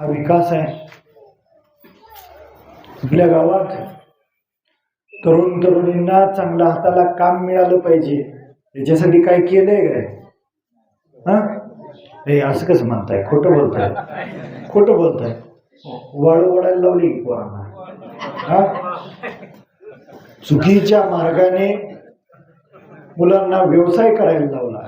हा विकास आहे. आपल्या गावात तरुण तरुणींना चांगलं हाताला काम मिळालं पाहिजे. याच्यासाठी काय केलंय काय? हा? हे असं कसं म्हणताय? खोटं बोलताय. खोटं बोलताय. वाळू वडायला लावली पोरांना. हा? चुकीच्या मार्गाने मुलांना व्यवसाय करायला लावला.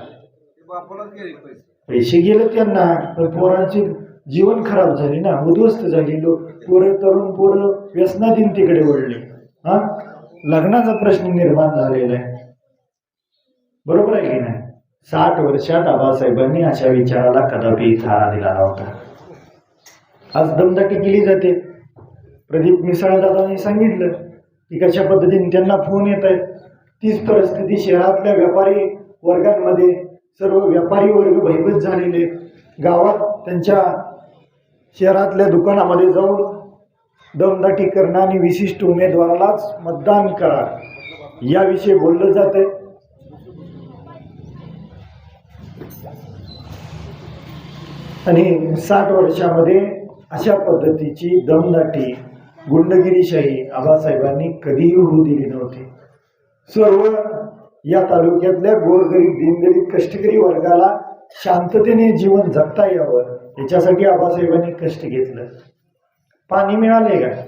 पैसे गेले त्यांना पोरांची जीवन खराब झाली ना उद्ध्वस्त झाली लोक. पोरं तरुण पोरं व्यसनाधीन तिकडे वळले. हा? लग्नाचा प्रश्न निर्माण झालेला आहे. बरोबर आहे की नाही? साठ वर्षात आबासाहेबांनी अशा विचाराला कदापि थारा दिला नव्हता. आज दमदाटी केली जाते. प्रदीप मिसाळदादांनी सांगितलं की कशा पद्धतीने त्यांना फोन येत आहेत. तीच परिस्थिती शहरातल्या व्यापारी वर्गांमध्ये सर्व व्यापारी वर्ग भयभीत झालेले गावात त्यांच्या शहरातल्या दुकानामध्ये जाऊन दमदाटी करणं आणि विशिष्ट उमेदवारालाच मतदान करा. याविषयी बोललं जाते आणि साठ वर्षामध्ये अशा पद्धतीची दमदाटी गुंडगिरीशाही आबासाहेबांनी कधीही होऊ दिली नव्हती. सर्व या तालुक्यातल्या गोरगरीब दिनगरीब कष्टकरी वर्गाला शांततेने जीवन जगता यावं याच्यासाठी आबासाहेबांनी कष्ट घेतलं. पाणी मिळाले का?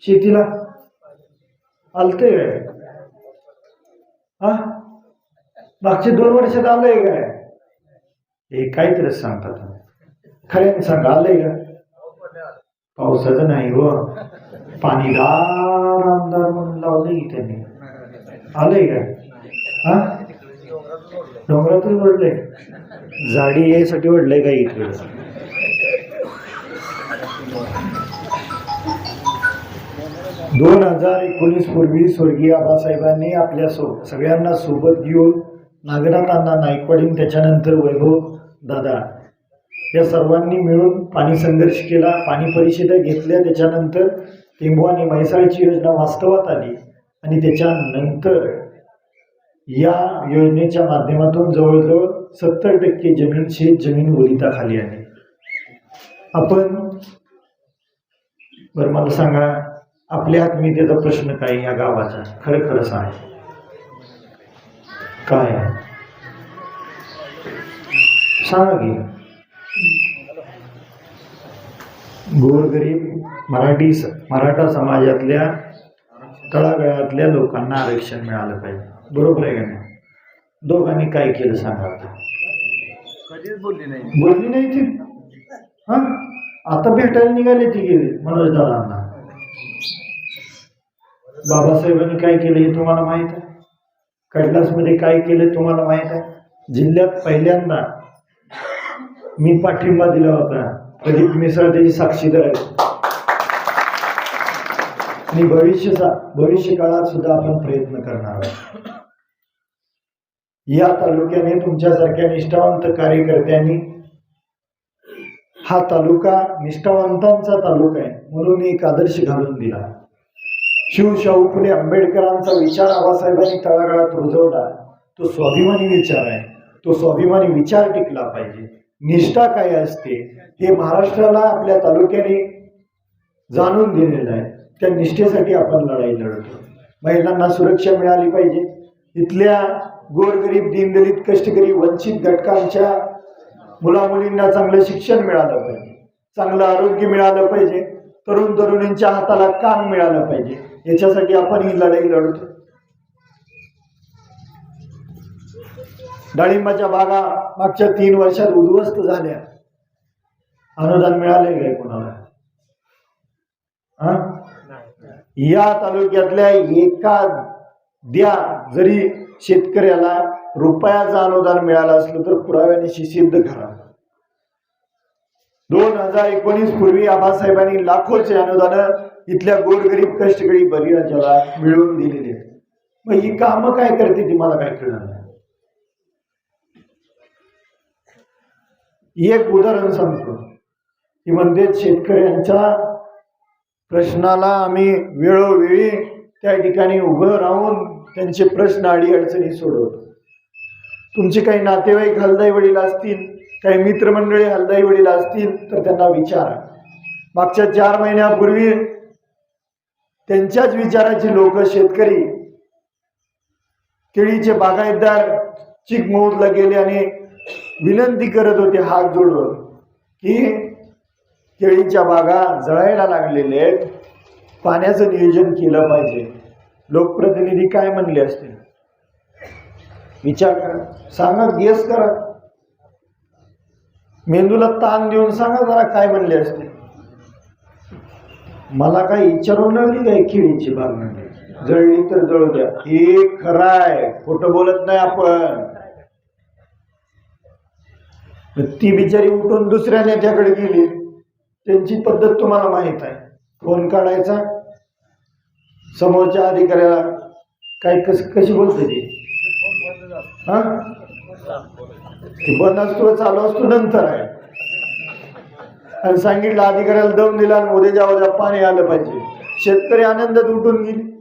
शेतीला? आलतंय काय हा? मागचे दोन वर्षात आलंय काय हे काहीतरी तरी सांगतात खऱ्याने सांगा आलंय का? पावसाचं नाही हो. पाणीदार आमदार म्हणून लावलंय त्यांनी. आलंय का? हा? डोंगरातून वडलंय झाडी यासाठी वडलंय का इकडे? दोन हजार एकोणीस पूर्वी स्वर्गीय आबासाहेबांनी आपल्या सो सगळ्यांना सोबत घेऊन नागनाथांना अण्णा नाईकवाडीन त्याच्यानंतर वैभव दादा या सर्वांनी मिळून पाणी संघर्ष केला. पाणी परिषदा घेतल्या. त्याच्यानंतर टेंबू आणि म्हैसाळची योजना वास्तवात आली आणि त्याच्यानंतर या योजनेच्या माध्यमातून जवळजवळ सत्तर टक्के जमीन शेत जमीन ओलिताखाली आली. आपण बरं मला सांगा आपल्या आत्मीयतेचा प्रश्न काय या गावाचा? खरं खरंच आहे काय? सांगा की. गोरगरीब मराठी मराठा समाजातल्या तळागाळातल्या लोकांना आरक्षण मिळालं पाहिजे. बरोबर आहे का नाही? दोघांनी काय केलं सांगा आता. कधीच बोलली नाही. बोलली नाही ती. हा? आता भेटायला निघाले ती गेली मनोज दादांना. बाबासाहेबांनी काय केलं हे तुम्हाला माहीत आहे? कैलासमध्ये काय केलं तुम्हाला माहीत आहे? जिल्ह्यात पहिल्यांदा मी पाठिंबा दिला होता. प्रदीप मिसळ त्याची साक्षीदार आहे. आणि भविष्य भविष्य काळात सुद्धा आपण प्रयत्न करणार आहोत. या तालुक्याने तुमच्यासारख्या निष्ठावंत कार्यकर्त्यांनी हा तालुका निष्ठावंतांचा तालुका आहे म्हणून एक आदर्श घालून दिला. शिव शाहू फुले आंबेडकरांचा विचार आबासाहेबांनी तळागाळात रुजवला. तो स्वाभिमानी विचार आहे. तो स्वाभिमानी विचार टिकला पाहिजे. निष्ठा काय असते हे महाराष्ट्राला आपल्या तालुक्याने जाणून दिलेलं आहे. त्या निष्ठेसाठी आपण लढाई लढतो. महिलांना सुरक्षा मिळाली पाहिजे. इथल्या गोरगरीब दीनदलित कष्टकरी वंचित घटकांच्या मुलामुलींना चांगलं शिक्षण मिळालं पाहिजे. चांगलं आरोग्य मिळालं पाहिजे. तरुण तरुणींच्या हाताला काम मिळालं पाहिजे. याच्यासाठी आपण ही लढाई लढतो. डाळिंबाच्या बागा मागच्या तीन वर्षात उद्ध्वस्त झाल्या. अनुदान मिळाले काय कोणाला? हा? या तालुक्यातल्या एका द्या जरी शेतकऱ्याला रुपयाचं अनुदान मिळालं असलं तर पुराव्याने सिद्ध करा. दोन हजार एकोणीस पूर्वी आबासाहेबांनी लाखोचे अनुदान इथल्या गोरगरीब कष्टकरी बळीराजाला मिळवून दिलेली. आहेत. मग ही कामं काय करते ती मला काय कळणार नाही. एक उदाहरण सांगतो. की म्हणजे शेतकऱ्यांच्या प्रश्नाला आम्ही वेळोवेळी त्या ठिकाणी उभं राहून त्यांचे प्रश्न अडीअडचणी सोडवतो. तुमचे काही नातेवाईक हलदाई वडील असतील काही मित्रमंडळी हलदाई वडील असतील तर त्यांना विचारा. मागच्या चार महिन्यापूर्वी त्यांच्याच विचाराची लोक शेतकरी केळीचे बागायतदार चिकमौतला गेले आणि विनंती करत होते हात जोडून की केळीच्या बागा जळायला लागलेल्या आहेत. पाण्याचं नियोजन केलं पाहिजे. लोकप्रतिनिधी काय म्हणले असते विचार करा. सांगा गेस करा. मेंदूला ताण देऊन सांगा जरा काय म्हणले असते मला काय विचारून लागली काय केळीची बाग म्हणजे जळली तर जळू द्या. हे खरं आहे. खोटं बोलत नाही आपण. ती बिचारी उठून दुसऱ्या नेत्याकडे गेली. त्यांची पद्धत तुम्हाला माहीत आहे. फोन काढायचा. समोरच्या अधिकाऱ्याला काय कस कशी बोलते ती? हा? बंद असतो चालू असतो नंतर आहे. आणि सांगितलं अधिकाऱ्याला दम दिला आणि उद्या ज्या उद्या पाणी आलं पाहिजे. शेतकरी आनंदात उठून गेली.